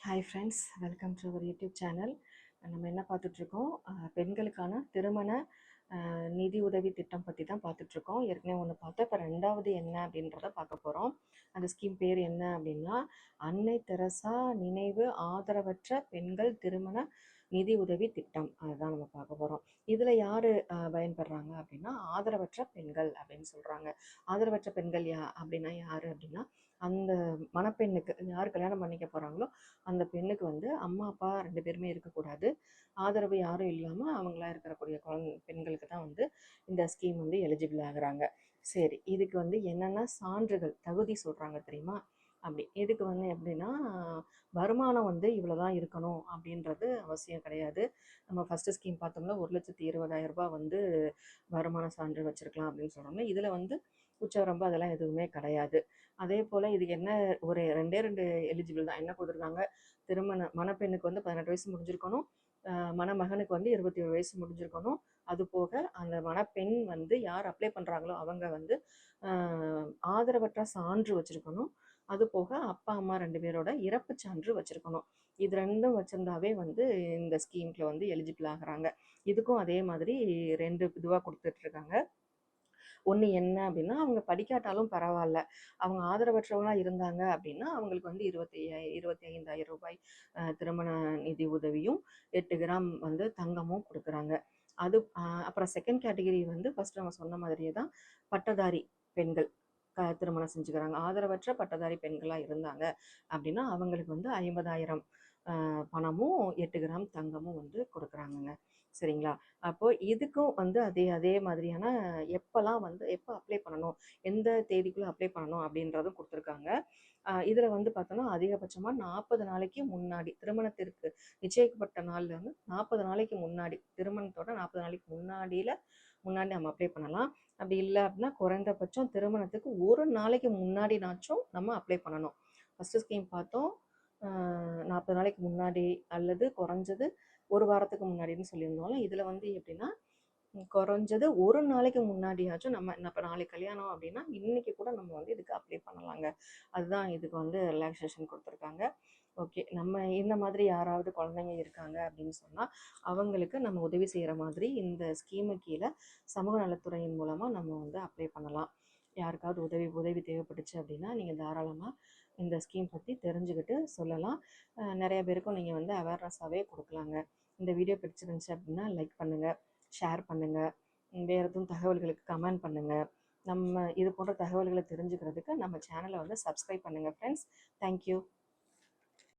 Hi friends welcome to our YouTube channel நம்ம என்ன பார்த்துட்ருக்கோம் பெண்களுக்கான திருமண நிதி உதவி திட்டம் பற்றி தான் பார்த்துட்ருக்கோம் ஏற்கனவே ஒன்று பார்த்தோம் இப்போ ரெண்டாவது என்ன அப்படின்றத பார்க்க போகிறோம் அந்த ஸ்கீம் பேர் என்ன அப்படின்னா அன்னை தெரசா நினைவு ஆதரவற்ற பெண்கள் திருமண நிதி உதவி திட்டம். அதுதான் நம்ம பார்க்க போகிறோம் இதில் யார் பயன்படுறாங்க அப்படின்னா ஆதரவற்ற பெண்கள் அப்படின்னு சொல்கிறாங்க ஆதரவற்ற பெண்கள் யா அப்படின்னா யார் அப்படின்னா அந்த மணப்பெண்ணுக்கு யார் கல்யாணம் பண்ணிக்க போகிறாங்களோ அந்த பெண்ணுக்கு வந்து அம்மா அப்பா ரெண்டு பேருமே இருக்கக்கூடாது. ஆதரவு யாரும் இல்லாமல் அவங்களா இருக்கக்கூடிய குழந்தை பெண்களுக்கு தான் வந்து இந்த ஸ்கீம் வந்து எலிஜிபிள் ஆகுறாங்க. சரி இதுக்கு வந்து என்னென்ன சான்றுகள் தகுதி சொல்கிறாங்க தெரியுமா? அப்படி இதுக்கு வந்து எப்படின்னா வருமானம் வந்து இவ்வளோ தான் இருக்கணும் அப்படின்றது அவசியம் கிடையாது. நம்ம ஃபஸ்ட்டு ஸ்கீம் பார்த்தோம்னா ஒரு லட்சத்தி இருபதாயிரம் ரூபாய் வந்து வருமான சான்று வச்சுருக்கலாம் அப்படின்னு சொல்கிறோம்னா இதில் வந்து உச்சவரம்பு அதெல்லாம் எதுவுமே கிடையாது. அதே போல் இதுக்கு என்ன ஒரு ரெண்டே ரெண்டு எலிஜிபிள் தான். என்ன கொடுத்துருக்காங்க? திருமண மணப்பெண்ணுக்கு வந்து பதினெட்டு வயசு முடிஞ்சிருக்கணும். மணமகனுக்கு வந்து இருபத்தி ஏழு வயசு முடிஞ்சிருக்கணும். அது போக அந்த மணப்பெண் வந்து யார் அப்ளை பண்ணுறாங்களோ அவங்க வந்து ஆதரவற்ற சான்று வச்சுருக்கணும். அது போக அப்பா அம்மா ரெண்டு பேரோட இறப்பு சான்று வச்சுருக்கணும். இது ரெண்டும் வச்சுருந்தாவே வந்து இந்த ஸ்கீம்ல வந்து எலிஜிபிள் ஆகுறாங்க. இதுக்கும் அதே மாதிரி ரெண்டு இதுவாக கொடுத்துட்ருக்காங்க ஒன்று என்ன அப்படின்னா அவங்க படிக்காட்டாலும் பரவாயில்ல அவங்க ஆதரவற்றவங்களா இருந்தாங்க அப்படின்னா அவங்களுக்கு வந்து இருபத்தி இருபத்தி ஐந்தாயிரம் ரூபாய் அஹ், திருமண நிதி உதவியும் எட்டு கிராம் வந்து தங்கமும் கொடுக்குறாங்க. அது அப்புறம் செகண்ட் கேட்டகரி வந்து ஃபர்ஸ்ட் நம்ம சொன்ன மாதிரியே தான் பட்டதாரி பெண்கள் க திருமணம் செஞ்சுக்கிறாங்க. ஆதரவற்ற பட்டதாரி பெண்களாக இருந்தாங்க அப்படின்னா அவங்களுக்கு வந்து ஐம்பதாயிரம் பணமும் எட்டு கிராம் தங்கமும் வந்து கொடுக்குறாங்கங்க. சரிங்களா? அப்போ இதுக்கும் வந்து அதே அதே மாதிரியான எப்போல்லாம் வந்து எப்போ அப்ளை பண்ணணும்? எந்த தேதிக்குள்ளே அப்ளை பண்ணணும்? அப்படின்றதும் கொடுத்துருக்காங்க. இதில் வந்து பார்த்தோன்னா அதிகபட்சமாக நாற்பது நாளைக்கு முன்னாடி திருமணத்திற்கு நிச்சயிக்கப்பட்ட நாளில் வந்து நாற்பது நாளைக்கு முன்னாடி திருமணத்தோட நாற்பது நாளைக்கு முன்னாடியில் முன்னாடி நம்ம அப்ளை பண்ணலாம். அப்படி இல்லை அப்படின்னா குறைந்தபட்சம் திருமணத்துக்கு ஒரு நாளைக்கு முன்னாடினாச்சும் நம்ம அப்ளை பண்ணணும். ஃபஸ்ட்டு ஸ்கீம் பார்த்தோம். நாற்பது நாளைக்கு முன்னாடி அல்லது குறைஞ்சது ஒரு வாரத்துக்கு முன்னாடின்னு சொல்லியிருந்தோம்ல. இதில் வந்து எப்படின்னா குறைஞ்சது ஒரு நாளைக்கு முன்னாடியாச்சும் நம்ம இப்போ நாளைக்கு கல்யாணம் அப்படின்னா இன்றைக்கி கூட நம்ம வந்து இதுக்கு அப்ளை பண்ணலாங்க. அதுதான் இதுக்கு வந்து ரிலாக்ஸேஷன் கொடுத்துருக்காங்க. ஓகே நம்ம இந்த மாதிரி யாராவது குழந்தைங்க இருக்காங்க அப்படின்னு சொன்னால் அவங்களுக்கு நம்ம உதவி செய்கிற மாதிரி இந்த ஸ்கீமு கீழே சமூக நலத்துறையின் மூலமாக நம்ம வந்து அப்ளை பண்ணலாம். யாருக்காவது உதவி உதவி தேவைப்பட்டுச்சு அப்படின்னா நீங்கள் தாராளமாக இந்த ஸ்கீம் பற்றி தெரிஞ்சுக்கிட்டு சொல்லலாம். நிறைய பேருக்கும் நீங்கள் வந்து அவேர்னஸாகவே கொடுக்கலாங்க. இந்த வீடியோ பிடிச்சிருந்துச்சு அப்படின்னா லைக் பண்ணுங்கள் ஷேர் பண்ணுங்கள் வேறு எதுவும் தகவல்களுக்கு கமெண்ட் பண்ணுங்கள் நம்ம இது போன்ற தகவல்களை தெரிஞ்சுக்கிறதுக்கு நம்ம சேனலை வந்து சப்ஸ்கிரைப் பண்ணுங்கள் ஃப்ரெண்ட்ஸ் தேங்க்யூ